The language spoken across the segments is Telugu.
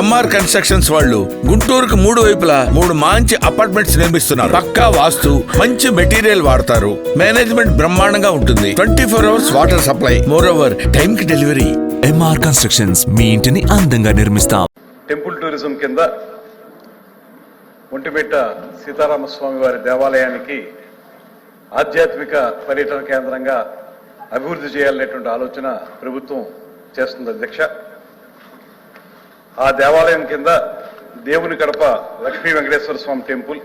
ఎంఆర్ కన్స్ట్రక్షన్స్ వాళ్ళు గుంటూరుకు మూడు వైపులా మూడు మంచి అపార్ట్మెంట్స్ నిర్మిస్తున్నారు. పక్కా వాస్తు మంచి మెటీరియల్ వాడతారు. మేనేజ్మెంట్ బ్రహ్మాండంగా ఉంటుంది. Twenty four hours water supply. More over time కి డెలివరీ ఎంఆర్ కన్స్ట్రక్షన్స్ మీ ఇంటిని అందంగా నిర్మిస్తాం. టెంపుల్ టూరిజం కింద ఒంటిమిట్ట సీతారామస్వామి వారి దేవాలయానికి ఆధ్యాత్మిక పర్యటన కేంద్రంగా అభివృద్ధి చేయాలనేటువంటి ఆలోచన ప్రభుత్వం చేస్తుంది అధ్యక్ష. ఆ దేవాలయం కింద దేవుని కడప లక్ష్మీ వెంకటేశ్వర స్వామి టెంపుల్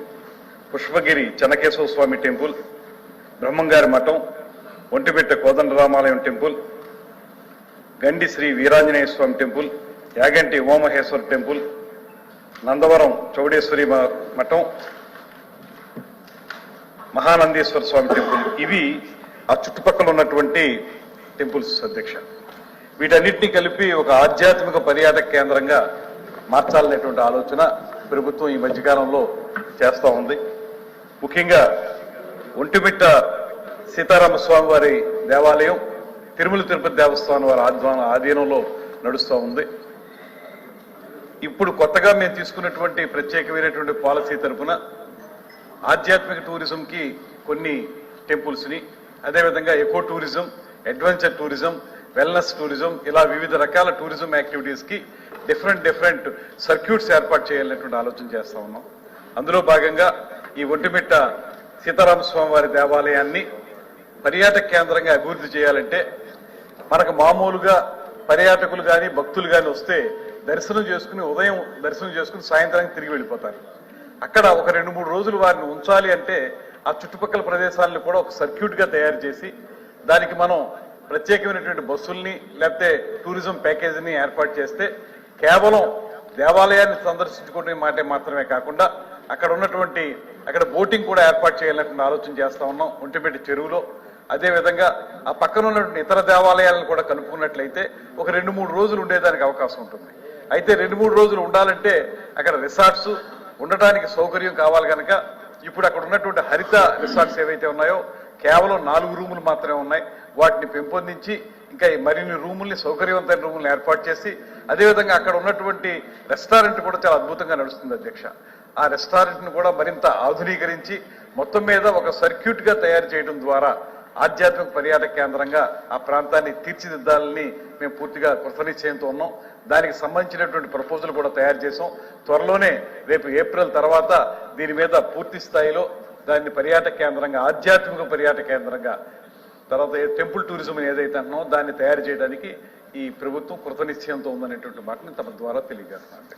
పుష్పగిరి చెన్నకేశ్వర స్వామి టెంపుల్ బ్రహ్మంగారి మఠం Vontimitta Kodandaramalayam temple Gandi Sri Veeranjaneya Swamy temple Yaganti Umamaheswara temple Nandavaram Chowdeswari మఠం మహానందేశ్వర స్వామి టెంపుల్. ఇవి ఆ చుట్టుపక్కల ఉన్నటువంటి టెంపుల్స్ అధ్యక్ష. వీటన్నిటినీ కలిపి ఒక ఆధ్యాత్మిక పర్యాటక కేంద్రంగా మార్చాలనేటువంటి ఆలోచన ప్రభుత్వం ఈ మధ్యకాలంలో చేస్తూ ఉంది. ముఖ్యంగా ఒంటిమిట్ట సీతారామస్వామి వారి దేవాలయం తిరుమల తిరుపతి దేవస్థానం వారి ఆధ్వాన ఆధీనంలో నడుస్తూ ఉంది. ఇప్పుడు కొత్తగా మేము తీసుకున్నటువంటి ప్రత్యేకమైనటువంటి పాలసీ తరఫున ఆధ్యాత్మిక టూరిజంకి కొన్ని టెంపుల్స్ని అదేవిధంగా eco tourism adventure tourism wellness tourism ఇలా వివిధ రకాల టూరిజం యాక్టివిటీస్కి డిఫరెంట్ డిఫరెంట్ సర్క్యూట్స్ ఏర్పాటు చేయాలనేటువంటి ఆలోచన చేస్తా ఉన్నాం. అందులో భాగంగా ఈ ఒంటిమిట్ట సీతారామస్వామి వారి దేవాలయాన్ని పర్యాటక కేంద్రంగా అభివృద్ధి చేయాలంటే మనకు మామూలుగా పర్యాటకులు కానీ భక్తులు కానీ వస్తే దర్శనం చేసుకుని ఉదయం దర్శనం చేసుకుని సాయంత్రానికి తిరిగి వెళ్ళిపోతారు. అక్కడ ఒక రెండు మూడు రోజులు వారిని ఉంచాలి అంటే ఆ చుట్టుపక్కల ప్రదేశాలను కూడా ఒక సర్క్యూట్గా తయారు చేసి దానికి మనం ప్రత్యేకమైనటువంటి బస్సుల్ని లేకపోతే టూరిజం ప్యాకేజీని ఏర్పాటు చేస్తే కేవలం దేవాలయాన్ని సందర్శించుకునే మాటే మాత్రమే కాకుండా అక్కడ ఉన్నటువంటి అక్కడ బోటింగ్ కూడా ఏర్పాటు చేయాలన్నటువంటి ఆలోచన చేస్తా ఉన్నాం ఒంటిపెట్టి చెరువులో. అదేవిధంగా ఆ పక్కన ఉన్నటువంటి ఇతర దేవాలయాలను కూడా కలుపుకున్నట్లయితే ఒక రెండు మూడు రోజులు ఉండేదానికి అవకాశం ఉంటుంది. అయితే రెండు మూడు రోజులు ఉండాలంటే అక్కడ రిసార్ట్స్ ఉండటానికి సౌకర్యం కావాలి కనుక ఇప్పుడు అక్కడ ఉన్నటువంటి హరిత రిసార్ట్స్ ఏవైతే ఉన్నాయో కేవలం నాలుగు రూములు మాత్రమే ఉన్నాయి. వాటిని పెంపొందించి ఇంకా మరిన్ని రూముల్ని సౌకర్యవంతమైన రూముల్ని ఏర్పాటు చేసి అదేవిధంగా అక్కడ ఉన్నటువంటి రెస్టారెంట్ కూడా చాలా అద్భుతంగా నడుస్తుంది అధ్యక్ష. ఆ రెస్టారెంట్ను కూడా మరింత ఆధునీకరించి మొత్తం మీద ఒక సర్క్యూట్గా తయారు చేయడం ద్వారా ఆధ్యాత్మిక పర్యాటక కేంద్రంగా ఆ ప్రాంతాన్ని తీర్చిదిద్దాలని మేము పూర్తిగా కృతనిశ్చయంతో ఉన్నాం. దానికి సంబంధించినటువంటి ప్రపోజల్ కూడా తయారు చేసాం త్వరలోనే రేపు ఏప్రిల్ తర్వాత దీని మీద పూర్తి స్థాయిలో దాన్ని పర్యాటక కేంద్రంగా ఆధ్యాత్మిక పర్యాటక కేంద్రంగా తర్వాత టెంపుల్ టూరిజం ఏదైతే అంటున్నామో దాన్ని తయారు చేయడానికి ఈ ప్రభుత్వం కృతనిశ్చయంతో ఉందనేటువంటి మాటని తమ ద్వారా తెలియజేస్తున్నాను